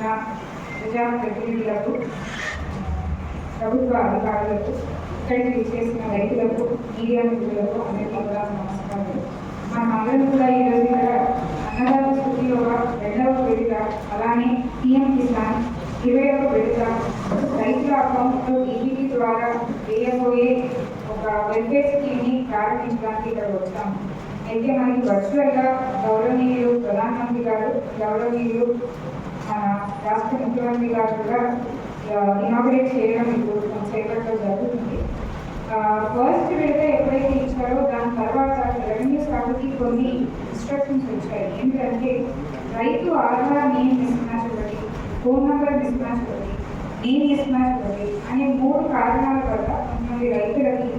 చేసిన ప్రజాప్రతినిధులకు ప్రభుత్వ అధికారులకు ఇక్కడికి చేసిన రైతులకు మీడియా మిత్రులకు అనేక కూడా నమస్కారాలు. మనం అందరం కూడా ఈ రోజు అన్నదాన స్థితి యొక్క రెండవ విడత అలానే పిఎం కిసాన్ ఇరవై ఒక విడత రైతుల అకౌంట్లో ఈబీటీ ద్వారా వేయబోయే ఒక వెల్ఫేర్ స్కీమ్ని ప్రారంభించడానికి ఇక్కడ వచ్చాము అయితే మనకి వర్చువల్గా గౌరవనీయులు ప్రధానమంత్రి గారు గౌరవనీయులు రాష్ట్ర ముఖ్యమంత్రి గారు కూడా ఇనాగ్రేట్ చేయడం ఇప్పుడు చేపట్టడం జరుగుతుంది. ఫస్ట్ విడత ఎప్పుడైతే ఇచ్చారో దాని తర్వాత రెవెన్యూ శాఖకి కొన్ని ఇన్స్ట్రక్షన్స్ వచ్చాయి. ఏంటంటే రైతు ఆధార్ నేమ్ మిస్ మ్యాచ్ ఒకటి ఫోన్ నెంబర్ మిస్ మ్యాచ్ ఒకటి నేమ్ మిస్ మ్యాచ్ ఒకటి అనే మూడు కారణాల వల్ల కొంతమంది రైతులకి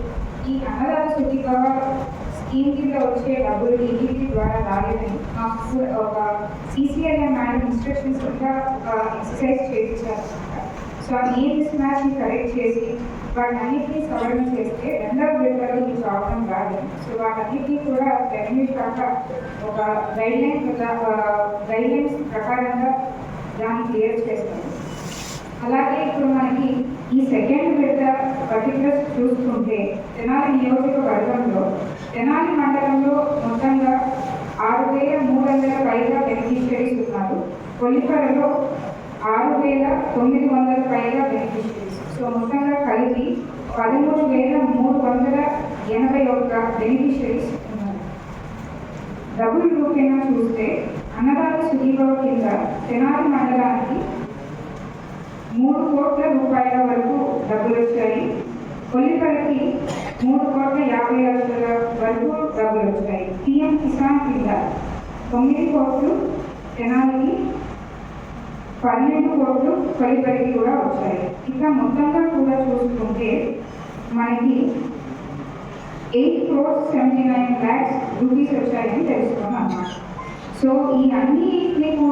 ఈ అన్నదాత సుఖీభవ స్కీమ్ కింద వచ్చే డబ్బులు ఈబీటీ ద్వారా రాలేదని మాకు ఒక సీసీఐఎం మేడం ఇన్స్ట్రక్షన్స్ కూడా ఒక ఎక్సర్సైజ్ చేయించారు. సో ఆ నేమ్ మిస్ మ్యాచ్ని కరెక్ట్ చేసి వాటన్నిటినీ సవరణ చేస్తే రెండవ విడతలో ఈ ప్రాబ్లం రాదు. సో వాటన్నిటినీ కూడా రెవెన్యూ శాఖ ఒక గైడ్ లైన్ గైడ్ లైన్స్ ప్రకారంగా దాన్ని క్లియర్ చేస్తాం అలాగే ఇప్పుడు మనకి ఈ సెకండ్ విడత పర్టికులర్స్ చూసుకుంటే తెనాలి నియోజకవర్గంలో తెనాలి మండలంలో మొత్తంగా ఆరు వేల మూడు వందల పైగా బెనిఫిషరీస్ ఉన్నారు. కొల్లిపరలో ఆరు వేల తొమ్మిది వందల పైగా బెనిఫిషరీస్. సో మొత్తంగా కలిపి పదమూడు వేల మూడు వందల ఎనభై ఒక్క బెనిఫిషరీస్ ఉన్నారు. డబుల్ రూపేణా చూస్తే అన్నదాన సుఖీభవ కింద తెనాలి మండలానికి మూడు కోట్ల రూపాయల వరకు కొల్లిపల్లికి మూడు కోట్ల యాభై లక్షల వరకు డబ్బులు వచ్చాయి పిఎం కిసాన్ కింద తొమ్మిది కోట్లు తెనాలికి పన్నెండు కోట్లు కొల్లిపల్లికి కూడా వచ్చాయి ఇక మొత్తంగా కూడా చూసుకుంటే మనకి eight crores seventy nine lakhs rupees వచ్చాయని తెలుసుకున్నాం అన్నమాట సో ఈ అన్నిటిని కూడా